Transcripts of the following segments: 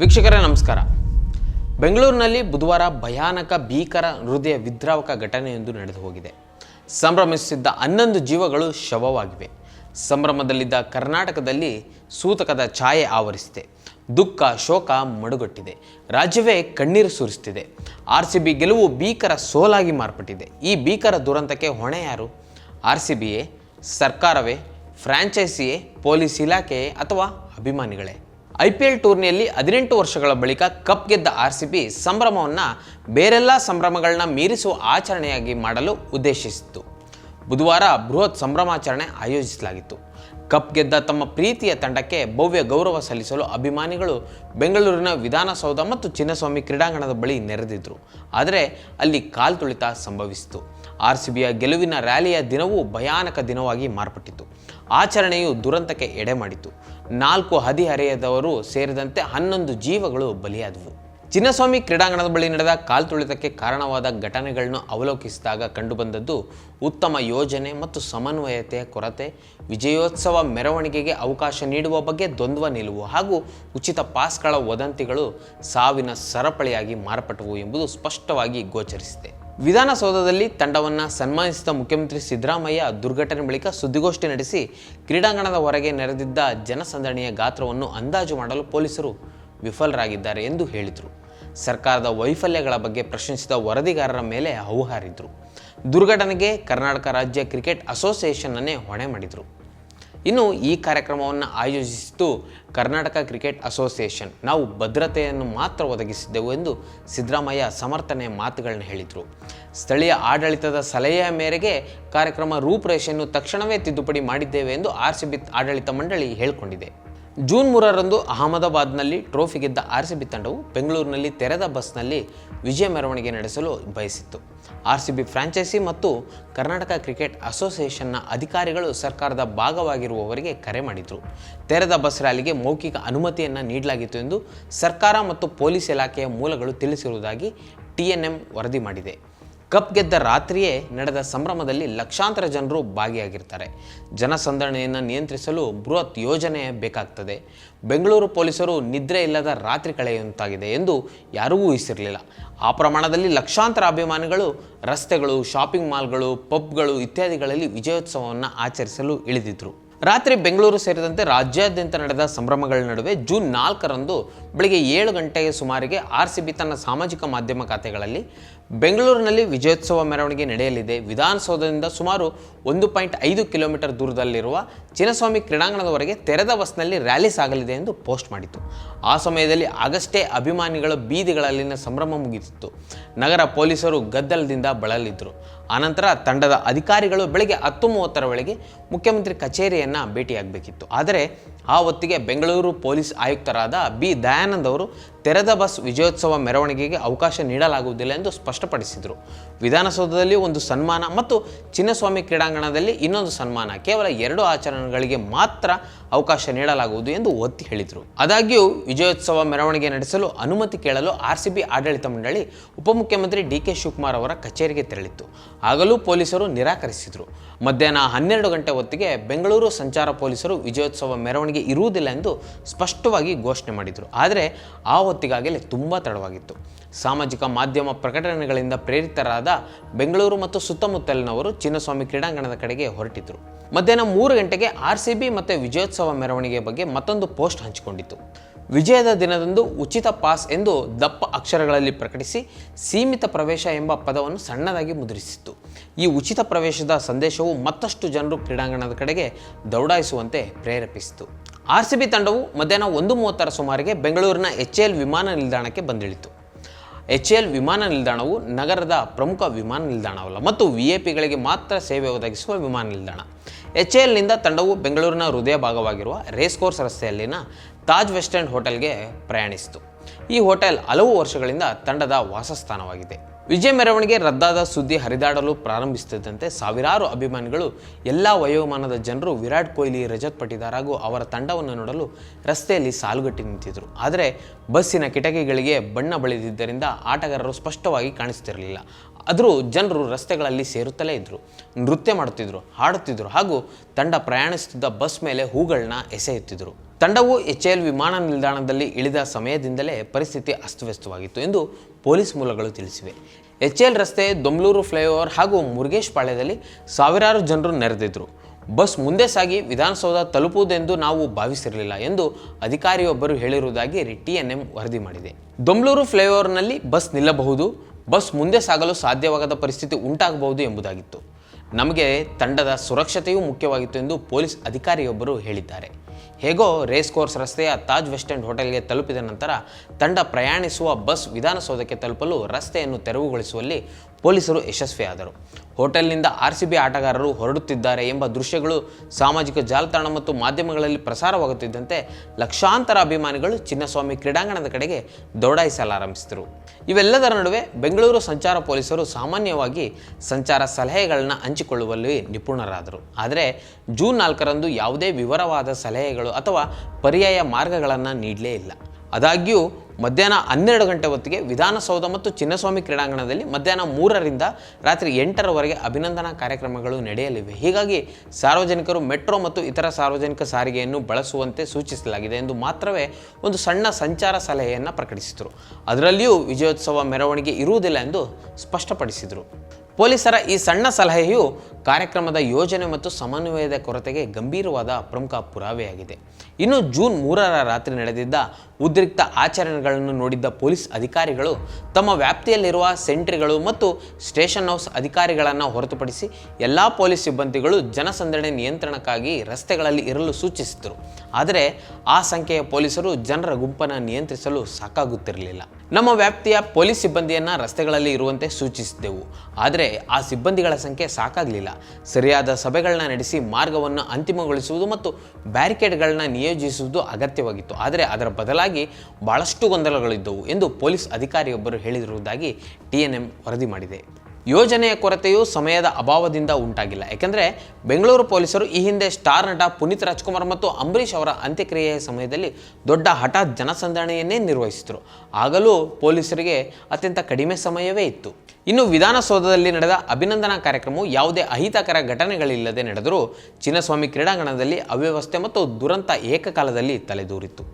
ವೀಕ್ಷಕರೇ, ನಮಸ್ಕಾರ. ಬೆಂಗಳೂರಿನಲ್ಲಿ ಬುಧವಾರ ಭಯಾನಕ ಭೀಕರ ಹೃದಯ ವಿದ್ರಾವಕ ಘಟನೆಯೊಂದು ನಡೆದು ಹೋಗಿದೆ. ಸಂಭ್ರಮಿಸುತ್ತಿದ್ದ ಹನ್ನೊಂದು ಜೀವಗಳು ಶವವಾಗಿವೆ. ಸಂಭ್ರಮದಲ್ಲಿದ್ದ ಕರ್ನಾಟಕದಲ್ಲಿ ಸೂತಕದ ಛಾಯೆ ಆವರಿಸಿದೆ. ದುಃಖ, ಶೋಕ ಮಡುಗಟ್ಟಿದೆ. ರಾಜ್ಯವೇ ಕಣ್ಣೀರು ಸುರಿಸುತ್ತಿದೆ ಆರ್ ಸಿ ಬಿ ಗೆಲುವು ಭೀಕರ ಸೋಲಾಗಿ ಮಾರ್ಪಟ್ಟಿದೆ. ಈ ಭೀಕರ ದುರಂತಕ್ಕೆ ಹೊಣೆ ಯಾರು? ಆರ್ ಸಿ ಬಿಯೇ, ಸರ್ಕಾರವೇ, ಫ್ರಾಂಚೈಸಿಯೇ, ಪೊಲೀಸ್ ಇಲಾಖೆಯೇ ಅಥವಾ ಅಭಿಮಾನಿಗಳೇ? ಐ ಪಿ ಎಲ್ ಟೂರ್ನಿಯಲ್ಲಿ ಹದಿನೆಂಟು ವರ್ಷಗಳ ಬಳಿಕ ಕಪ್ ಗೆದ್ದ ಆರ್ ಸಿ ಬಿ ಸಂಭ್ರಮವನ್ನು ಬೇರೆಲ್ಲ ಸಂಭ್ರಮಗಳನ್ನ ಮೀರಿಸುವ ಆಚರಣೆಯಾಗಿ ಮಾಡಲು ಉದ್ದೇಶಿಸಿತ್ತು. ಬುಧವಾರ ಬೃಹತ್ ಸಂಭ್ರಮಾಚರಣೆ ಆಯೋಜಿಸಲಾಗಿತ್ತು. ಕಪ್ ಗೆದ್ದ ತಮ್ಮ ಪ್ರೀತಿಯ ತಂಡಕ್ಕೆ ಭವ್ಯ ಗೌರವ ಸಲ್ಲಿಸಲು ಅಭಿಮಾನಿಗಳು ಬೆಂಗಳೂರಿನ ವಿಧಾನಸೌಧ ಮತ್ತು ಚಿನ್ನಸ್ವಾಮಿ ಕ್ರೀಡಾಂಗಣದ ಬಳಿ ನೆರೆದಿದ್ದರು ಆದರೆ ಅಲ್ಲಿ ಕಾಲ್ತುಳಿತ ಸಂಭವಿಸಿತು. ಆರ್ ಸಿ ಬಿಯ ಗೆಲುವಿನ ರ್ಯಾಲಿಯ ದಿನವೂ ಭಯಾನಕ ದಿನವಾಗಿ ಮಾರ್ಪಟ್ಟಿತು ಆಚರಣೆಯು ದುರಂತಕ್ಕೆ ಎಡೆ ಮಾಡಿತು. ನಾಲ್ಕು ಹದಿಹರೆಯದವರು ಸೇರಿದಂತೆ ಹನ್ನೊಂದು ಜೀವಗಳು ಬಲಿಯಾದವು. ಚಿನ್ನಸ್ವಾಮಿ ಕ್ರೀಡಾಂಗಣದ ಬಳಿ ನಡೆದ ಕಾಲ್ತುಳಿತಕ್ಕೆ ಕಾರಣವಾದ ಘಟನೆಗಳನ್ನು ಅವಲೋಕಿಸಿದಾಗ ಕಂಡುಬಂದದ್ದು ಉತ್ತಮ ಯೋಜನೆ ಮತ್ತು ಸಮನ್ವಯತೆಯ ಕೊರತೆ. ವಿಜಯೋತ್ಸವ ಮೆರವಣಿಗೆಗೆ ಅವಕಾಶ ನೀಡುವ ಬಗ್ಗೆ ದ್ವಂದ್ವ ನಿಲುವು ಹಾಗೂ ಉಚಿತ ಪಾಸ್ಗಳ ವದಂತಿಗಳು ಸಾವಿನ ಸರಪಳಿಯಾಗಿ ಮಾರ್ಪಟ್ಟವು ಎಂಬುದು ಸ್ಪಷ್ಟವಾಗಿ ಗೋಚರಿಸಿದೆ. ವಿಧಾನಸೌಧದಲ್ಲಿ ತಂಡವನ್ನು ಸನ್ಮಾನಿಸಿದ ಮುಖ್ಯಮಂತ್ರಿ ಸಿದ್ದರಾಮಯ್ಯ ದುರ್ಘಟನೆ ಬಳಿಕ ಸುದ್ದಿಗೋಷ್ಠಿ ನಡೆಸಿ ಕ್ರೀಡಾಂಗಣದ ಹೊರಗೆ ನೆರೆದಿದ್ದ ಜನಸಂದಣಿಯ ಗಾತ್ರವನ್ನು ಅಂದಾಜು ಮಾಡಲು ಪೊಲೀಸರು ವಿಫಲರಾಗಿದ್ದಾರೆ ಎಂದು ಹೇಳಿದರು. ಸರ್ಕಾರದ ವೈಫಲ್ಯಗಳ ಬಗ್ಗೆ ಪ್ರಶ್ನಿಸಿದ ವರದಿಗಾರರ ಮೇಲೆ ಹೌಹಾರಿದ್ರು ದುರ್ಘಟನೆಗೆ ಕರ್ನಾಟಕ ರಾಜ್ಯ ಕ್ರಿಕೆಟ್ ಅಸೋಸಿಯೇಷನ್ನನ್ನೇ ಹೊಣೆ ಮಾಡಿದರು. ಇನ್ನು ಈ ಕಾರ್ಯಕ್ರಮವನ್ನು ಆಯೋಜಿಸಿತು ಕರ್ನಾಟಕ ಕ್ರಿಕೆಟ್ ಅಸೋಸಿಯೇಷನ್. ನಾವು ಭದ್ರತೆಯನ್ನು ಮಾತ್ರ ಒದಗಿಸಿದ್ದೆವು ಎಂದು ಸಿದ್ದರಾಮಯ್ಯ ಸಮರ್ಥನೆ ಮಾತುಗಳನ್ನು ಹೇಳಿದರು. ಸ್ಥಳೀಯ ಆಡಳಿತದ ಸಲಹೆಯ ಮೇರೆಗೆ ಕಾರ್ಯಕ್ರಮ ರೂಪುರೇಷೆಯನ್ನು ತಕ್ಷಣವೇ ತಿದ್ದುಪಡಿ ಮಾಡಿದ್ದೇವೆ ಎಂದು ಆರ್ ಸಿ ಬಿ ಆಡಳಿತ ಮಂಡಳಿ ಹೇಳಿಕೊಂಡಿದೆ. ಜೂನ್ ಮೂರರಂದು ಅಹಮದಾಬಾದ್ನಲ್ಲಿ ಟ್ರೋಫಿ ಗೆದ್ದ ಆರ್ ಸಿ ಬಿ ತಂಡವು ಬೆಂಗಳೂರಿನಲ್ಲಿ ತೆರೆದ ಬಸ್ನಲ್ಲಿ ವಿಜಯ ಮೆರವಣಿಗೆ ನಡೆಸಲು ಬಯಸಿತ್ತು. ಆರ್ ಸಿ ಬಿ ಫ್ರಾಂಚೈಸಿ ಮತ್ತು ಕರ್ನಾಟಕ ಕ್ರಿಕೆಟ್ ಅಸೋಸಿಯೇಷನ್ನ ಅಧಿಕಾರಿಗಳು ಸರ್ಕಾರದ ಭಾಗವಾಗಿರುವವರಿಗೆ ಕರೆ ಮಾಡಿದರು. ತೆರೆದ ಬಸ್ ರ್ಯಾಲಿಗೆ ಮೌಖಿಕ ಅನುಮತಿಯನ್ನು ನೀಡಲಾಗಿತ್ತು ಎಂದು ಸರ್ಕಾರ ಮತ್ತು ಪೊಲೀಸ್ ಇಲಾಖೆಯ ಮೂಲಗಳು ತಿಳಿಸಿರುವುದಾಗಿ ಟಿಎನ್ಎಂ ವರದಿ ಮಾಡಿದೆ. ಕಪ್ ಗೆದ್ದ ರಾತ್ರಿಯೇ ನಡೆದ ಸಂಭ್ರಮದಲ್ಲಿ ಲಕ್ಷಾಂತರ ಜನರು ಭಾಗಿಯಾಗಿರ್ತಾರೆ. ಜನಸಂದಣಿಯನ್ನು ನಿಯಂತ್ರಿಸಲು ಬೃಹತ್ ಯೋಜನೆ ಬೇಕಾಗ್ತದೆ. ಬೆಂಗಳೂರು ಪೊಲೀಸರು ನಿದ್ರೆ ಇಲ್ಲದ ರಾತ್ರಿ ಕಳೆಯುವಂತಾಗಿದೆ ಎಂದು ಯಾರೂ ಊಹಿಸಿರಲಿಲ್ಲ ಆ ಪ್ರಮಾಣದಲ್ಲಿ ಲಕ್ಷಾಂತರ ಅಭಿಮಾನಿಗಳು, ರಸ್ತೆಗಳು ಶಾಪಿಂಗ್ ಮಾಲ್ಗಳು ಪಬ್ಗಳು ಇತ್ಯಾದಿಗಳಲ್ಲಿ ವಿಜಯೋತ್ಸವವನ್ನು ಆಚರಿಸಲು ಇಳಿದಿದ್ರು. ರಾತ್ರಿ ಬೆಂಗಳೂರು ಸೇರಿದಂತೆ ರಾಜ್ಯಾದ್ಯಂತ ನಡೆದ ಸಂಭ್ರಮಗಳ ನಡುವೆ ಜೂನ್ ನಾಲ್ಕರಂದು ಬೆಳಗ್ಗೆ ಏಳು ಗಂಟೆಯ ಸುಮಾರಿಗೆ ಆರ್ ಸಿ ಬಿ ತನ್ನ ಸಾಮಾಜಿಕ ಮಾಧ್ಯಮ ಖಾತೆಗಳಲ್ಲಿ ಬೆಂಗಳೂರಿನಲ್ಲಿ ವಿಜಯೋತ್ಸವ ಮೆರವಣಿಗೆ ನಡೆಯಲಿದೆ. ವಿಧಾನಸೌಧದಿಂದ ಸುಮಾರು ಒಂದು ಪಾಯಿಂಟ್ ಐದು ಕಿಲೋಮೀಟರ್ ದೂರದಲ್ಲಿರುವ ಚಿನ್ನಸ್ವಾಮಿ ಕ್ರೀಡಾಂಗಣದವರೆಗೆ ತೆರೆದ ಬಸ್ನಲ್ಲಿ ರ್ಯಾಲಿ ಸಾಗಲಿದೆ ಎಂದು ಪೋಸ್ಟ್ ಮಾಡಿತು ಆ ಸಮಯದಲ್ಲಿ ಆಗಷ್ಟೇ ಅಭಿಮಾನಿಗಳ ಬೀದಿಗಳಲ್ಲಿನ ಸಂಭ್ರಮ ಮುಗಿದಿತ್ತು. ನಗರ ಪೊಲೀಸರು ಗದ್ದಲದಿಂದ ಬಳಲಿದ್ದರು ಆನಂತರ ತಂಡದ ಅಧಿಕಾರಿಗಳು ಬೆಳಗ್ಗೆ ಹತ್ತು ಮೂವತ್ತರ ವೇಳೆಗೆ ಮುಖ್ಯಮಂತ್ರಿ ಕಚೇರಿಯನ್ನು ಭೇಟಿಯಾಗಬೇಕಿತ್ತು. ಆದರೆ ಆ ಹೊತ್ತಿಗೆ ಬೆಂಗಳೂರು ಪೊಲೀಸ್ ಆಯುಕ್ತರಾದ ಬಿ. ದಯಾನಂದ್ ಅವರು ತೆರೆದ ಬಸ್ ವಿಜಯೋತ್ಸವ ಮೆರವಣಿಗೆಗೆ ಅವಕಾಶ ನೀಡಲಾಗುವುದಿಲ್ಲ ಎಂದು ಸ್ಪಷ್ಟಪಡಿಸಿದರು. ವಿಧಾನಸೌಧದಲ್ಲಿ ಒಂದು ಸನ್ಮಾನ ಮತ್ತು ಚಿನ್ನಸ್ವಾಮಿ ಕ್ರೀಡಾಂಗಣದಲ್ಲಿ ಇನ್ನೊಂದು ಸನ್ಮಾನ, ಕೇವಲ ಎರಡು ಆಚರಣೆಗಳಿಗೆ ಮಾತ್ರ ಅವಕಾಶ ನೀಡಲಾಗುವುದು ಎಂದು ಒತ್ತಿ ಹೇಳಿದರು. ಆದಾಗ್ಯೂ, ವಿಜಯೋತ್ಸವ ಮೆರವಣಿಗೆ ನಡೆಸಲು ಅನುಮತಿ ಕೇಳಲು ಆರ್ ಸಿ ಬಿ ಆಡಳಿತ ಮಂಡಳಿ ಉಪಮುಖ್ಯಮಂತ್ರಿ ಡಿ ಕೆ ಶಿವಕುಮಾರ್ ಅವರ ಕಚೇರಿಗೆ ತೆರಳಿತ್ತು. ಆಗಲೂ ಪೊಲೀಸರು ನಿರಾಕರಿಸಿದರು. ಮಧ್ಯಾಹ್ನ ಹನ್ನೆರಡು ಗಂಟೆ ಹೊತ್ತಿಗೆ ಬೆಂಗಳೂರು ಸಂಚಾರ ಪೊಲೀಸರು ವಿಜಯೋತ್ಸವ ಮೆರವಣಿಗೆ ಇರುವುದಿಲ್ಲ ಎಂದು ಸ್ಪಷ್ಟವಾಗಿ ಘೋಷಣೆ ಮಾಡಿದರು. ಆದರೆ ಆ ಹೊತ್ತಿಗಾಗಲೇ ತುಂಬ ತಡವಾಗಿತ್ತು. ಸಾಮಾಜಿಕ ಮಾಧ್ಯಮ ಪ್ರಕಟಣೆಗಳಿಂದ ಪ್ರೇರಿತರಾದ ಬೆಂಗಳೂರು ಮತ್ತು ಸುತ್ತಮುತ್ತಲಿನವರು ಚಿನ್ನಸ್ವಾಮಿ ಕ್ರೀಡಾಂಗಣದ ಕಡೆಗೆ ಹೊರಟಿದ್ರು. ಮಧ್ಯಾಹ್ನ ಮೂರು ಗಂಟೆಗೆ ಆರ್ ಸಿ ಬಿ ಮತ್ತು ವಿಜಯೋತ್ಸವ ಮೆರವಣಿಗೆ ಬಗ್ಗೆ ಮತ್ತೊಂದು ಪೋಸ್ಟ್ ಹಂಚಿಕೊಂಡಿತ್ತು. ವಿಜಯದ ದಿನದಂದು ಉಚಿತ ಪಾಸ್ ಎಂದು ದಪ್ಪ ಅಕ್ಷರಗಳಲ್ಲಿ ಪ್ರಕಟಿಸಿ ಸೀಮಿತ ಪ್ರವೇಶ ಎಂಬ ಪದವನ್ನು ಸಣ್ಣದಾಗಿ ಮುದ್ರಿಸಿತ್ತು. ಈ ಉಚಿತ ಪ್ರವೇಶದ ಸಂದೇಶವು ಮತ್ತಷ್ಟು ಜನರು ಕ್ರೀಡಾಂಗಣದ ಕಡೆಗೆ ದೌಡಾಯಿಸುವಂತೆ ಪ್ರೇರೇಪಿಸಿತು. ಆರ್ ಸಿ ಬಿ ತಂಡವು ಮಧ್ಯಾಹ್ನ ಒಂದು ಮೂವತ್ತರ ಸುಮಾರಿಗೆ ಬೆಂಗಳೂರಿನ ಎಚ್ ಎಲ್ ವಿಮಾನ ನಿಲ್ದಾಣಕ್ಕೆ ಬಂದಿಳಿತು. ಎಚ್ ಎಲ್ ವಿಮಾನ ನಿಲ್ದಾಣವು ನಗರದ ಪ್ರಮುಖ ವಿಮಾನ ನಿಲ್ದಾಣವಲ್ಲ ಮತ್ತು ವಿ ಎ ಪಿಗಳಿಗೆ ಮಾತ್ರ ಸೇವೆ ಒದಗಿಸುವ ವಿಮಾನ ನಿಲ್ದಾಣ. ಎಚ್ ಎಲ್ನಿಂದ ತಂಡವು ಬೆಂಗಳೂರಿನ ಹೃದಯ ಭಾಗವಾಗಿರುವ ರೇಸ್ ಕೋರ್ಸ್ ರಸ್ತೆಯಲ್ಲಿನ ತಾಜ್ ವೆಸ್ಟ್ ಎಂಡ್ ಹೋಟೆಲ್ಗೆ ಪ್ರಯಾಣಿಸಿತು. ಈ ಹೋಟೆಲ್ ಹಲವು ವರ್ಷಗಳಿಂದ ತಂಡದ ವಾಸಸ್ಥಾನವಾಗಿದೆ. ವಿಜಯ ಮೆರವಣಿಗೆ ರದ್ದಾದ ಸುದ್ದಿ ಹರಿದಾಡಲು ಪ್ರಾರಂಭಿಸುತ್ತಿದ್ದಂತೆ ಸಾವಿರಾರು ಅಭಿಮಾನಿಗಳು, ಎಲ್ಲ ವಯೋಮಾನದ ಜನರು ವಿರಾಟ್ ಕೊಹ್ಲಿ, ರಜತ್ ಪಟಿದಾರ್ ಹಾಗೂ ಅವರ ತಂಡವನ್ನು ನೋಡಲು ರಸ್ತೆಯಲ್ಲಿ ಸಾಲುಗಟ್ಟಿ ನಿಂತಿದ್ದರು ಆದರೆ ಬಸ್ಸಿನ ಕಿಟಕಿಗಳಿಗೆ ಬಣ್ಣ ಬಳಿದಿದ್ದರಿಂದ ಆಟಗಾರರು ಸ್ಪಷ್ಟವಾಗಿ ಕಾಣಿಸ್ತಿರಲಿಲ್ಲ. ಆದರೂ ಜನರು ರಸ್ತೆಗಳಲ್ಲಿ ಸೇರುತ್ತಲೇ ಇದ್ದರು ನೃತ್ಯ ಮಾಡುತ್ತಿದ್ದರು ಹಾಡುತ್ತಿದ್ದರು ಹಾಗೂ ತಂಡ ಪ್ರಯಾಣಿಸುತ್ತಿದ್ದ ಬಸ್ ಮೇಲೆ ಹೂಗಳನ್ನ ಎಸೆಯುತ್ತಿದ್ದರು ತಂಡವು ಎಚ್ ಎಲ್ ವಿಮಾನ ನಿಲ್ದಾಣದಲ್ಲಿ ಇಳಿದ ಸಮಯದಿಂದಲೇ ಪರಿಸ್ಥಿತಿ ಅಸ್ತವ್ಯಸ್ತವಾಗಿತ್ತು ಎಂದು ಪೊಲೀಸ್ ಮೂಲಗಳು ತಿಳಿಸಿವೆ. ಎಚ್ ಎಲ್ ರಸ್ತೆ, ದೊಮ್ಲೂರು ಫ್ಲೈಓವರ್ ಹಾಗೂ ಮುರುಗೇಶ್ ಪಾಳ್ಯದಲ್ಲಿ ಸಾವಿರಾರು ಜನರು ನೆರೆದಿದ್ದರು ಬಸ್ ಮುಂದೆ ಸಾಗಿ ವಿಧಾನಸೌಧ ತಲುಪುವುದೆಂದು ನಾವು ಭಾವಿಸಿರಲಿಲ್ಲ ಎಂದು ಅಧಿಕಾರಿಯೊಬ್ಬರು ಹೇಳಿರುವುದಾಗಿ ಟಿ ಎನ್ ಎಂ ವರದಿ ಮಾಡಿದೆ. ದೊಮ್ಲೂರು ಫ್ಲೈಓವರ್ನಲ್ಲಿ ಬಸ್ ನಿಲ್ಲಬಹುದು, ಬಸ್ ಮುಂದೆ ಸಾಗಲು ಸಾಧ್ಯವಾಗದ ಪರಿಸ್ಥಿತಿ ಉಂಟಾಗಬಹುದು ಎಂಬುದಾಗಿತ್ತು. ನಮಗೆ ತಂಡದ ಸುರಕ್ಷತೆಯೂ ಮುಖ್ಯವಾಗಿತ್ತು ಎಂದು ಪೊಲೀಸ್ ಅಧಿಕಾರಿಯೊಬ್ಬರು ಹೇಳಿದ್ದಾರೆ. ಹೇಗೋ ರೇಸ್ ಕೋರ್ಸ್ ರಸ್ತೆಯ ತಾಜ್ ವೆಸ್ಟ್ ಎಂಡ್ ಹೋಟೆಲ್ಗೆ ತಲುಪಿದ ನಂತರ ತಂಡ ಪ್ರಯಾಣಿಸುವ ಬಸ್ ವಿಧಾನಸೌಧಕ್ಕೆ ತಲುಪಲು ರಸ್ತೆಯನ್ನು ತೆರವುಗೊಳಿಸುವಲ್ಲಿ ಪೊಲೀಸರು ಯಶಸ್ವಿಯಾದರು. ಹೋಟೆಲ್ನಿಂದ ಆರ್ ಸಿ ಬಿ ಆಟಗಾರರು ಹೊರಡುತ್ತಿದ್ದಾರೆ ಎಂಬ ದೃಶ್ಯಗಳು ಸಾಮಾಜಿಕ ಜಾಲತಾಣ ಮತ್ತು ಮಾಧ್ಯಮಗಳಲ್ಲಿ ಪ್ರಸಾರವಾಗುತ್ತಿದ್ದಂತೆ ಲಕ್ಷಾಂತರ ಅಭಿಮಾನಿಗಳು ಚಿನ್ನಸ್ವಾಮಿ ಕ್ರೀಡಾಂಗಣದ ಕಡೆಗೆ ದೌಡಾಯಿಸಲಾರಂಭಿಸಿದರು. ಇವೆಲ್ಲದರ ನಡುವೆ ಬೆಂಗಳೂರು ಸಂಚಾರ ಪೊಲೀಸರು ಸಾಮಾನ್ಯವಾಗಿ ಸಂಚಾರ ಸಲಹೆಗಳನ್ನು ಹಂಚಿಕೊಳ್ಳುವಲ್ಲಿ ನಿಪುಣರಾದರು. ಆದರೆ ಜೂನ್ ನಾಲ್ಕರಂದು ಯಾವುದೇ ವಿವರವಾದ ಸಲಹೆಗಳು ಅಥವಾ ಪರ್ಯಾಯ ಮಾರ್ಗಗಳನ್ನು ನೀಡಲೇ ಇಲ್ಲ. ಆದಾಗ್ಯೂ ಮಧ್ಯಾಹ್ನ ಹನ್ನೆರಡು ಗಂಟೆ ಹೊತ್ತಿಗೆ ವಿಧಾನಸೌಧ ಮತ್ತು ಚಿನ್ನಸ್ವಾಮಿ ಕ್ರೀಡಾಂಗಣದಲ್ಲಿ ಮಧ್ಯಾಹ್ನ ಮೂರರಿಂದ ರಾತ್ರಿ ಎಂಟರವರೆಗೆ ಅಭಿನಂದನಾ ಕಾರ್ಯಕ್ರಮಗಳು ನಡೆಯಲಿವೆ. ಹೀಗಾಗಿ ಸಾರ್ವಜನಿಕರು ಮೆಟ್ರೋ ಮತ್ತು ಇತರ ಸಾರ್ವಜನಿಕ ಸಾರಿಗೆಯನ್ನು ಬಳಸುವಂತೆ ಸೂಚಿಸಲಾಗಿದೆ ಎಂದು ಮಾತ್ರವೇ ಒಂದು ಸಣ್ಣ ಸಂಚಾರ ಸಲಹೆಯನ್ನು ಪ್ರಕಟಿಸಿದರು. ಅದರಲ್ಲಿಯೂ ವಿಜಯೋತ್ಸವ ಮೆರವಣಿಗೆ ಇರುವುದಿಲ್ಲ ಎಂದು ಸ್ಪಷ್ಟಪಡಿಸಿದರು. ಪೊಲೀಸರ ಈ ಸಣ್ಣ ಸಲಹೆಯು ಕಾರ್ಯಕ್ರಮದ ಯೋಜನೆ ಮತ್ತು ಸಮನ್ವಯದ ಕೊರತೆಗೆ ಗಂಭೀರವಾದ ಪ್ರಮುಖ ಪುರಾವೆಯಾಗಿದೆ. ಇನ್ನು ಜೂನ್ ಮೂರರ ರಾತ್ರಿ ನಡೆದಿದ್ದ ಉದ್ರಿಕ್ತ ಆಚರಣೆಗಳನ್ನು ನೋಡಿದ್ದ ಪೊಲೀಸ್ ಅಧಿಕಾರಿಗಳು ತಮ್ಮ ವ್ಯಾಪ್ತಿಯಲ್ಲಿರುವ ಸೆಂಟ್ರಿಗಳು ಮತ್ತು ಸ್ಟೇಷನ್ ಹೌಸ್ ಅಧಿಕಾರಿಗಳನ್ನು ಹೊರತುಪಡಿಸಿ ಎಲ್ಲ ಪೊಲೀಸ್ ಸಿಬ್ಬಂದಿಗಳು ಜನಸಂದಣಿ ನಿಯಂತ್ರಣಕ್ಕಾಗಿ ರಸ್ತೆಗಳಲ್ಲಿ ಇರಲು ಸೂಚಿಸಿದರು. ಆದರೆ ಆ ಸಂಖ್ಯೆಯ ಪೊಲೀಸರು ಜನರ ಗುಂಪನ್ನು ನಿಯಂತ್ರಿಸಲು ಸಾಕಾಗುತ್ತಿರಲಿಲ್ಲ. ನಮ್ಮ ವ್ಯಾಪ್ತಿಯ ಪೊಲೀಸ್ ಸಿಬ್ಬಂದಿಯನ್ನು ರಸ್ತೆಗಳಲ್ಲಿ ಇರುವಂತೆ ಸೂಚಿಸಿದ್ದೆವು. ಆದರೆ ಆ ಸಿಬ್ಬಂದಿಗಳ ಸಂಖ್ಯೆ ಸಾಕಾಗಲಿಲ್ಲ. ಸರಿಯಾದ ಸಭೆಗಳನ್ನ ನಡೆಸಿ ಮಾರ್ಗವನ್ನು ಅಂತಿಮಗೊಳಿಸುವುದು ಮತ್ತು ಬ್ಯಾರಿಕೇಡ್ಗಳನ್ನ ನಿಯೋಜಿಸುವುದು ಅಗತ್ಯವಾಗಿತ್ತು. ಆದರೆ ಅದರ ಬದಲಾಗಿ ಬಹಳಷ್ಟು ಗೊಂದಲಗಳಿದ್ದವು ಎಂದು ಪೊಲೀಸ್ ಅಧಿಕಾರಿಯೊಬ್ಬರು ಹೇಳಿರುವುದಾಗಿ ಟಿ ಎನ್ ಎಂ ವರದಿ ಮಾಡಿದೆ. ಯೋಜನೆಯ ಕೊರತೆಯು ಸಮಯದ ಅಭಾವದಿಂದ ಉಂಟಾಗಿಲ್ಲ. ಯಾಕೆಂದರೆ ಬೆಂಗಳೂರು ಪೊಲೀಸರು ಈ ಹಿಂದೆ ಸ್ಟಾರ್ ನಟ ಪುನೀತ್ ರಾಜ್ಕುಮಾರ್ ಮತ್ತು ಅಂಬರೀಷ್ ಅವರ ಅಂತ್ಯಕ್ರಿಯೆಯ ಸಮಯದಲ್ಲಿ ದೊಡ್ಡ ಹಠಾತ್ ಜನಸಂದಣಿಯನ್ನೇ ನಿರ್ವಹಿಸಿದರು. ಆಗಲೂ ಪೊಲೀಸರಿಗೆ ಅತ್ಯಂತ ಕಡಿಮೆ ಸಮಯವೇ ಇತ್ತು. ಇನ್ನು ವಿಧಾನಸೌಧದಲ್ಲಿ ನಡೆದ ಅಭಿನಂದನಾ ಕಾರ್ಯಕ್ರಮವು ಯಾವುದೇ ಅಹಿತಕರ ಘಟನೆಗಳಿಲ್ಲದೆ ನಡೆದರೂ ಚಿನ್ನಸ್ವಾಮಿ ಕ್ರೀಡಾಂಗಣದಲ್ಲಿ ಅವ್ಯವಸ್ಥೆ ಮತ್ತು ದುರಂತ ಏಕಕಾಲದಲ್ಲಿ ತಲೆದೂರಿತ್ತು.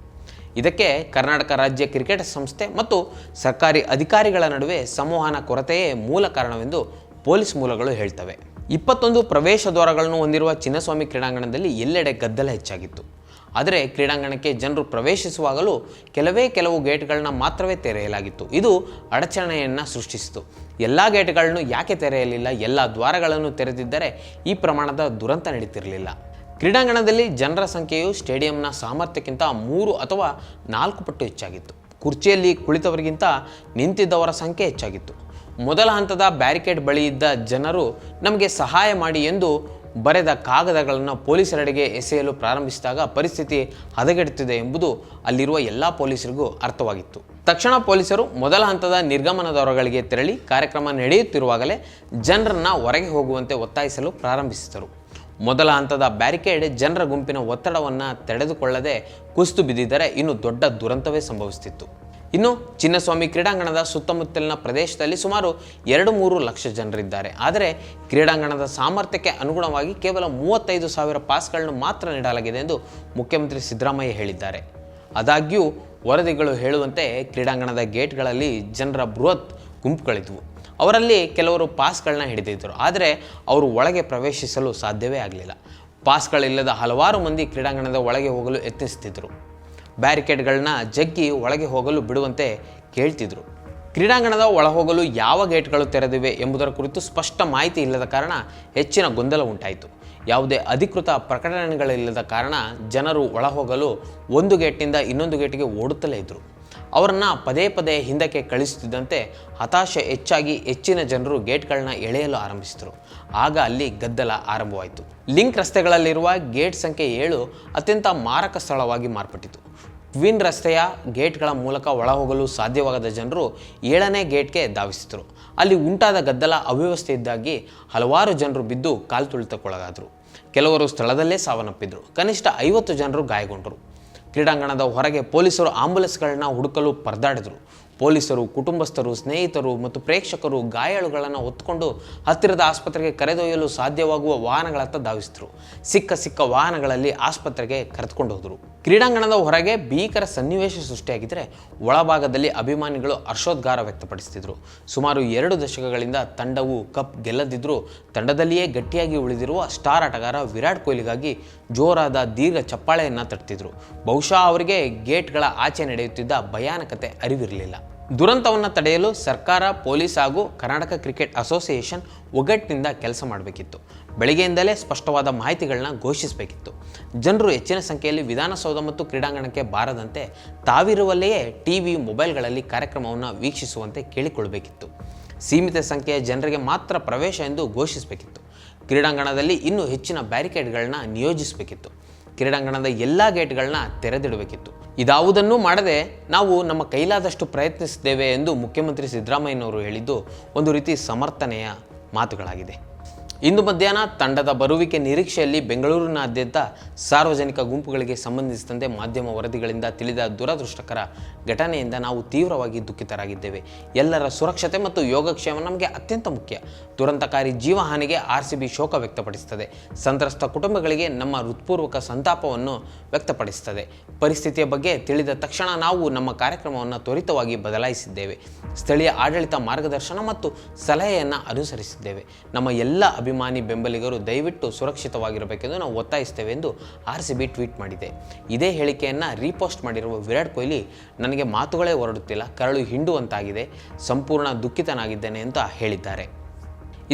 ಇದಕ್ಕೆ ಕರ್ನಾಟಕ ರಾಜ್ಯ ಕ್ರಿಕೆಟ್ ಸಂಸ್ಥೆ ಮತ್ತು ಸರ್ಕಾರಿ ಅಧಿಕಾರಿಗಳ ನಡುವೆ ಸಂವಹನ ಕೊರತೆಯೇ ಮೂಲ ಕಾರಣವೆಂದು ಪೊಲೀಸ್ ಮೂಲಗಳು ಹೇಳ್ತವೆ. ಇಪ್ಪತ್ತೊಂದು ಪ್ರವೇಶ ದ್ವಾರಗಳನ್ನು ಹೊಂದಿರುವ ಚಿನ್ನಸ್ವಾಮಿ ಕ್ರೀಡಾಂಗಣದಲ್ಲಿ ಎಲ್ಲೆಡೆ ಗದ್ದಲ ಹೆಚ್ಚಾಗಿತ್ತು. ಆದರೆ ಕ್ರೀಡಾಂಗಣಕ್ಕೆ ಜನರು ಪ್ರವೇಶಿಸುವಾಗಲೂ ಕೆಲವೇ ಕೆಲವು ಗೇಟ್ಗಳನ್ನ ಮಾತ್ರವೇ ತೆರೆಯಲಾಗಿತ್ತು. ಇದು ಅಡಚಣೆಯನ್ನು ಸೃಷ್ಟಿಸಿತು. ಎಲ್ಲ ಗೇಟ್ಗಳನ್ನು ಯಾಕೆ ತೆರೆಯಲಿಲ್ಲ? ಎಲ್ಲ ದ್ವಾರಗಳನ್ನು ತೆರೆದಿದ್ದರೆ ಈ ಪ್ರಮಾಣದ ದುರಂತ ನಡೀತಿರಲಿಲ್ಲ. ಕ್ರೀಡಾಂಗಣದಲ್ಲಿ ಜನರ ಸಂಖ್ಯೆಯು ಸ್ಟೇಡಿಯಂನ ಸಾಮರ್ಥ್ಯಕ್ಕಿಂತ ಮೂರು ಅಥವಾ ನಾಲ್ಕು ಪಟ್ಟು ಹೆಚ್ಚಾಗಿತ್ತು. ಕುರ್ಚಿಯಲ್ಲಿ ಕುಳಿತವರಿಗಿಂತ ನಿಂತಿದ್ದವರ ಸಂಖ್ಯೆ ಹೆಚ್ಚಾಗಿತ್ತು. ಮೊದಲ ಹಂತದ ಬ್ಯಾರಿಕೇಡ್ ಬಳಿ ಇದ್ದ ಜನರು ನಮಗೆ ಸಹಾಯ ಮಾಡಿ ಎಂದು ಬರೆದ ಕಾಗದಗಳನ್ನು ಪೊಲೀಸರೆಡೆಗೆ ಎಸೆಯಲು ಪ್ರಾರಂಭಿಸಿದಾಗ ಪರಿಸ್ಥಿತಿ ಹದಗೆಡುತ್ತಿದೆ ಎಂಬುದು ಅಲ್ಲಿರುವ ಎಲ್ಲ ಪೊಲೀಸರಿಗೂ ಅರ್ಥವಾಗಿತ್ತು. ತಕ್ಷಣ ಪೊಲೀಸರು ಮೊದಲ ಹಂತದ ನಿರ್ಗಮನದವರಗಳಿಗೆ ತೆರಳಿ ಕಾರ್ಯಕ್ರಮ ನಡೆಯುತ್ತಿರುವಾಗಲೇ ಜನರನ್ನು ಹೊರಗೆ ಹೋಗುವಂತೆ ಒತ್ತಾಯಿಸಲು ಪ್ರಾರಂಭಿಸಿದರು. ಮೊದಲ ಹಂತದ ಬ್ಯಾರಿಕೇಡ್ ಜನರ ಗುಂಪಿನ ಒತ್ತಡವನ್ನು ತಡೆದುಕೊಳ್ಳದೆ ಕುಸ್ತು ಬಿದ್ದಿದ್ದರೆ ಇನ್ನು ದೊಡ್ಡ ದುರಂತವೇ ಸಂಭವಿಸುತ್ತಿತ್ತು ಇನ್ನು ಚಿನ್ನಸ್ವಾಮಿ ಕ್ರೀಡಾಂಗಣದ ಸುತ್ತಮುತ್ತಲಿನ ಪ್ರದೇಶದಲ್ಲಿ ಸುಮಾರು ಎರಡು ಮೂರು ಲಕ್ಷ ಜನರಿದ್ದಾರೆ. ಆದರೆ ಕ್ರೀಡಾಂಗಣದ ಸಾಮರ್ಥ್ಯಕ್ಕೆ ಅನುಗುಣವಾಗಿ ಕೇವಲ ಮೂವತ್ತೈದು ಸಾವಿರ ಪಾಸ್ಗಳನ್ನು ಮಾತ್ರ ನೀಡಲಾಗಿದೆ ಎಂದು ಮುಖ್ಯಮಂತ್ರಿ ಸಿದ್ದರಾಮಯ್ಯ ಹೇಳಿದ್ದಾರೆ. ಆದಾಗ್ಯೂ ವರದಿಗಳು ಹೇಳುವಂತೆ ಕ್ರೀಡಾಂಗಣದ ಗೇಟ್ಗಳಲ್ಲಿ ಜನರ ಬೃಹತ್ ಗುಂಪುಗಳಿದ್ವು. ಅವರಲ್ಲಿ ಕೆಲವರು ಪಾಸ್ಗಳನ್ನ ಹಿಡಿದಿದ್ದರು. ಆದರೆ ಅವರು ಒಳಗೆ ಪ್ರವೇಶಿಸಲು ಸಾಧ್ಯವೇ ಆಗಲಿಲ್ಲ. ಪಾಸ್ಗಳಿಲ್ಲದ ಹಲವಾರು ಮಂದಿ ಕ್ರೀಡಾಂಗಣದ ಒಳಗೆ ಹೋಗಲು ಯತ್ನಿಸುತ್ತಿದ್ದರು ಬ್ಯಾರಿಕೇಡ್ಗಳನ್ನ ಜಗ್ಗಿ ಒಳಗೆ ಹೋಗಲು ಬಿಡುವಂತೆ ಕೇಳ್ತಿದ್ರು. ಕ್ರೀಡಾಂಗಣದ ಒಳಹೋಗಲು ಯಾವ ಗೇಟ್ಗಳು ತೆರೆದಿವೆ ಎಂಬುದರ ಕುರಿತು ಸ್ಪಷ್ಟ ಮಾಹಿತಿ ಇಲ್ಲದ ಕಾರಣ ಹೆಚ್ಚಿನ ಗೊಂದಲ ಉಂಟಾಯಿತು. ಯಾವುದೇ ಅಧಿಕೃತ ಪ್ರಕಟಣೆಗಳಿಲ್ಲದ ಕಾರಣ ಜನರು ಒಳಹೋಗಲು ಒಂದು ಗೇಟ್ನಿಂದ ಇನ್ನೊಂದು ಗೇಟ್ಗೆ ಓಡುತ್ತಲೇ ಇದ್ದರು ಅವರನ್ನು ಪದೇ ಪದೇ ಹಿಂದಕ್ಕೆ ಕಳಿಸುತ್ತಿದ್ದಂತೆ ಹತಾಶೆ ಹೆಚ್ಚಾಗಿ ಹೆಚ್ಚಿನ ಜನರು ಗೇಟ್ಗಳನ್ನ ಎಳೆಯಲು ಆರಂಭಿಸಿದರು. ಆಗ ಅಲ್ಲಿ ಗದ್ದಲ ಆರಂಭವಾಯಿತು. ಲಿಂಕ್ ರಸ್ತೆಗಳಲ್ಲಿರುವ ಗೇಟ್ ಸಂಖ್ಯೆ ಏಳು ಅತ್ಯಂತ ಮಾರಕ ಸ್ಥಳವಾಗಿ ಮಾರ್ಪಟ್ಟಿತು. ಕ್ವೀನ್ ರಸ್ತೆಯ ಗೇಟ್ಗಳ ಮೂಲಕ ಒಳಹೋಗಲು ಸಾಧ್ಯವಾಗದ ಜನರು ಏಳನೇ ಗೇಟ್ಗೆ ಧಾವಿಸಿದರು. ಅಲ್ಲಿ ಉಂಟಾದ ಗದ್ದಲ ಅವ್ಯವಸ್ಥೆ ಇದ್ದಾಗಿ ಹಲವಾರು ಜನರು ಬಿದ್ದು ಕಾಲು ತುಳಿತಕ್ಕೊಳಗಾದರು ಕೆಲವರು ಸ್ಥಳದಲ್ಲೇ ಸಾವನ್ನಪ್ಪಿದರು. ಕನಿಷ್ಠ ಐವತ್ತು ಜನರು ಗಾಯಗೊಂಡರು. ಕ್ರೀಡಾಂಗಣದ ಹೊರಗೆ ಪೊಲೀಸರು ಆಂಬುಲೆನ್ಸ್ಗಳನ್ನ ಹುಡುಕಲು ಪರದಾಡಿದರು. ಪೊಲೀಸರು, ಕುಟುಂಬಸ್ಥರು, ಸ್ನೇಹಿತರು ಮತ್ತು ಪ್ರೇಕ್ಷಕರು ಗಾಯಾಳುಗಳನ್ನು ಹೊತ್ತುಕೊಂಡು ಹತ್ತಿರದ ಆಸ್ಪತ್ರೆಗೆ ಕರೆದೊಯ್ಯಲು ಸಾಧ್ಯವಾಗುವ ವಾಹನಗಳತ್ತ ಧಾವಿಸಿದರು. ಸಿಕ್ಕ ಸಿಕ್ಕ ವಾಹನಗಳಲ್ಲಿ ಆಸ್ಪತ್ರೆಗೆ ಕರೆದುಕೊಂಡು ಹೋದರು. ಕ್ರೀಡಾಂಗಣದ ಹೊರಗೆ ಭೀಕರ ಸನ್ನಿವೇಶ ಸೃಷ್ಟಿಯಾಗಿದ್ದರೆ ಒಳಭಾಗದಲ್ಲಿ ಅಭಿಮಾನಿಗಳು ಹರ್ಷೋದ್ಗಾರ ವ್ಯಕ್ತಪಡಿಸುತ್ತಿದ್ದರು ಸುಮಾರು ಎರಡು ದಶಕಗಳಿಂದ ತಂಡವು ಕಪ್ ಗೆಲ್ಲದಿದ್ದರೂ ತಂಡದಲ್ಲಿಯೇ ಗಟ್ಟಿಯಾಗಿ ಉಳಿದಿರುವ ಸ್ಟಾರ್ ಆಟಗಾರ ವಿರಾಟ್ ಕೊಹ್ಲಿಗಾಗಿ ಜೋರಾದ ದೀರ್ಘ ಚಪ್ಪಾಳೆಯನ್ನು ತಟ್ಟಿದ್ರು ಬಹುಶಃ ಅವರಿಗೆ ಗೇಟ್ಗಳ ಆಚೆ ನಡೆಯುತ್ತಿದ್ದ ಭಯಾನಕತೆ ಅರಿವಿರಲಿಲ್ಲ. ದುರಂತವನ್ನು ತಡೆಯಲು ಸರ್ಕಾರ, ಪೊಲೀಸ್ ಹಾಗೂ ಕರ್ನಾಟಕ ಕ್ರಿಕೆಟ್ ಅಸೋಸಿಯೇಷನ್ ಒಗ್ಗಟ್ಟಿನಿಂದ ಕೆಲಸ ಮಾಡಬೇಕಿತ್ತು. ಬೆಳಗ್ಗೆಯಿಂದಲೇ ಸ್ಪಷ್ಟವಾದ ಮಾಹಿತಿಗಳನ್ನ ಘೋಷಿಸಬೇಕಿತ್ತು. ಜನರು ಹೆಚ್ಚಿನ ಸಂಖ್ಯೆಯಲ್ಲಿ ವಿಧಾನಸೌಧ ಮತ್ತು ಕ್ರೀಡಾಂಗಣಕ್ಕೆ ಬಾರದಂತೆ ತಾವಿರುವಲ್ಲಿಯೇ ಟಿ ವಿ ಮೊಬೈಲ್ಗಳಲ್ಲಿ ಕಾರ್ಯಕ್ರಮವನ್ನು ವೀಕ್ಷಿಸುವಂತೆ ಕೇಳಿಕೊಳ್ಳಬೇಕಿತ್ತು. ಸೀಮಿತ ಸಂಖ್ಯೆಯ ಜನರಿಗೆ ಮಾತ್ರ ಪ್ರವೇಶ ಎಂದು ಘೋಷಿಸಬೇಕಿತ್ತು. ಕ್ರೀಡಾಂಗಣದಲ್ಲಿ ಇನ್ನೂ ಹೆಚ್ಚಿನ ಬ್ಯಾರಿಕೇಡ್ಗಳನ್ನ ನಿಯೋಜಿಸಬೇಕಿತ್ತು. ಕ್ರೀಡಾಂಗಣದ ಎಲ್ಲ ಗೇಟ್ಗಳನ್ನ ತೆರೆದಿಡಬೇಕಿತ್ತು. ಇದಾವುದನ್ನೂ ಮಾಡದೆ ನಾವು ನಮ್ಮ ಕೈಲಾದಷ್ಟು ಪ್ರಯತ್ನಿಸಿದ್ದೇವೆ ಎಂದು ಮುಖ್ಯಮಂತ್ರಿ ಸಿದ್ದರಾಮಯ್ಯನವರು ಹೇಳಿದ್ದು ಒಂದು ರೀತಿ ಸಮರ್ಥನೆಯ ಮಾತುಗಳಾಗಿದೆ. ಇಂದು ಮಧ್ಯಾಹ್ನ ತಂಡದ ಬರುವಿಕೆ ನಿರೀಕ್ಷೆಯಲ್ಲಿ ಬೆಂಗಳೂರಿನಾದ್ಯಂತ ಸಾರ್ವಜನಿಕ ಗುಂಪುಗಳಿಗೆ ಸಂಬಂಧಿಸಿದಂತೆ ಮಾಧ್ಯಮ ವರದಿಗಳಿಂದ ತಿಳಿದ ದುರದೃಷ್ಟಕರ ಘಟನೆಯಿಂದ ನಾವು ತೀವ್ರವಾಗಿ ದುಃಖಿತರಾಗಿದ್ದೇವೆ. ಎಲ್ಲರ ಸುರಕ್ಷತೆ ಮತ್ತು ಯೋಗಕ್ಷೇಮ ನಮಗೆ ಅತ್ಯಂತ ಮುಖ್ಯ. ದುರಂತಕಾರಿ ಜೀವಹಾನಿಗೆ ಆರ್ ಶೋಕ ವ್ಯಕ್ತಪಡಿಸುತ್ತದೆ. ಸಂತ್ರಸ್ತ ಕುಟುಂಬಗಳಿಗೆ ನಮ್ಮ ಹೃತ್ಪೂರ್ವಕ ಸಂತಾಪವನ್ನು ವ್ಯಕ್ತಪಡಿಸುತ್ತದೆ. ಪರಿಸ್ಥಿತಿಯ ಬಗ್ಗೆ ತಿಳಿದ ತಕ್ಷಣ ನಾವು ನಮ್ಮ ಕಾರ್ಯಕ್ರಮವನ್ನು ತ್ವರಿತವಾಗಿ ಬದಲಾಯಿಸಿದ್ದೇವೆ. ಸ್ಥಳೀಯ ಆಡಳಿತ ಮಾರ್ಗದರ್ಶನ ಮತ್ತು ಸಲಹೆಯನ್ನು ಅನುಸರಿಸಿದ್ದೇವೆ. ನಮ್ಮ ಎಲ್ಲ ಅಭಿಮಾನಿ ಬೆಂಬಲಿಗರು ದಯವಿಟ್ಟು ಸುರಕ್ಷಿತವಾಗಿರಬೇಕೆಂದು ನಾವು ಒತ್ತಾಯಿಸ್ತೇವೆ ಎಂದು ಆರ್ ಸಿ ಬಿ ಟ್ವೀಟ್ ಮಾಡಿದೆ. ಇದೇ ಹೇಳಿಕೆಯನ್ನು ರೀಪೋಸ್ಟ್ ಮಾಡಿರುವ ವಿರಾಟ್ ಕೊಹ್ಲಿ, ನನಗೆ ಮಾತುಗಳೇ ಹೊರಡುತ್ತಿಲ್ಲ, ಕರಳು ಹಿಂಡುವಂತಾಗಿದೆ ಸಂಪೂರ್ಣ ದುಃಖಿತನಾಗಿದ್ದೇನೆ ಅಂತ ಹೇಳಿದ್ದಾರೆ.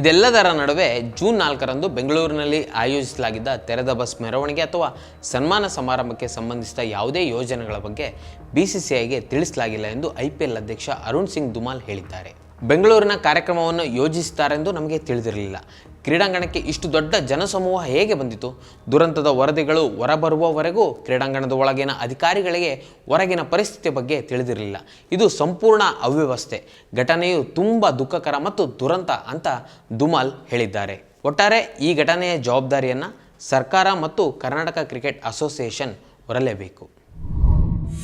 ಇದೆಲ್ಲದರ ನಡುವೆ ಜೂನ್ ನಾಲ್ಕರಂದು ಬೆಂಗಳೂರಿನಲ್ಲಿ ಆಯೋಜಿಸಲಾಗಿದ್ದ ತೆರೆದ ಬಸ್ ಮೆರವಣಿಗೆ ಅಥವಾ ಸನ್ಮಾನ ಸಮಾರಂಭಕ್ಕೆ ಸಂಬಂಧಿಸಿದ ಯಾವುದೇ ಯೋಜನೆಗಳ ಬಗ್ಗೆ ಬಿಸಿಸಿಐಗೆ ತಿಳಿಸಲಾಗಿಲ್ಲ ಎಂದು ಐ ಅಧ್ಯಕ್ಷ ಅರುಣ್ ಸಿಂಗ್ ದುಮಾಲ್ ಹೇಳಿದ್ದಾರೆ. ಬೆಂಗಳೂರಿನ ಕಾರ್ಯಕ್ರಮವನ್ನು ಯೋಜಿಸುತ್ತಾರೆಂದು ನಮಗೆ ತಿಳಿದಿರಲಿಲ್ಲ. ಕ್ರೀಡಾಂಗಣಕ್ಕೆ ಇಷ್ಟು ದೊಡ್ಡ ಜನಸಮೂಹ ಹೇಗೆ ಬಂದಿತು? ದುರಂತದ ವರದಿಗಳು ಹೊರಬರುವವರೆಗೂ ಕ್ರೀಡಾಂಗಣದ ಒಳಗಿನ ಅಧಿಕಾರಿಗಳಿಗೆ ಹೊರಗಿನ ಪರಿಸ್ಥಿತಿ ಬಗ್ಗೆ ತಿಳಿದಿರಲಿಲ್ಲ. ಇದು ಸಂಪೂರ್ಣ ಅವ್ಯವಸ್ಥೆ. ಘಟನೆಯು ತುಂಬ ದುಃಖಕರ ಮತ್ತು ದುರಂತ ಅಂತ ದುಮಾಲ್ ಹೇಳಿದ್ದಾರೆ. ಒಟ್ಟಾರೆ ಈ ಘಟನೆಯ ಜವಾಬ್ದಾರಿಯನ್ನು ಸರ್ಕಾರ ಮತ್ತು ಕರ್ನಾಟಕ ಕ್ರಿಕೆಟ್ ಅಸೋಸಿಯೇಷನ್ ಹೊರಲೇಬೇಕು.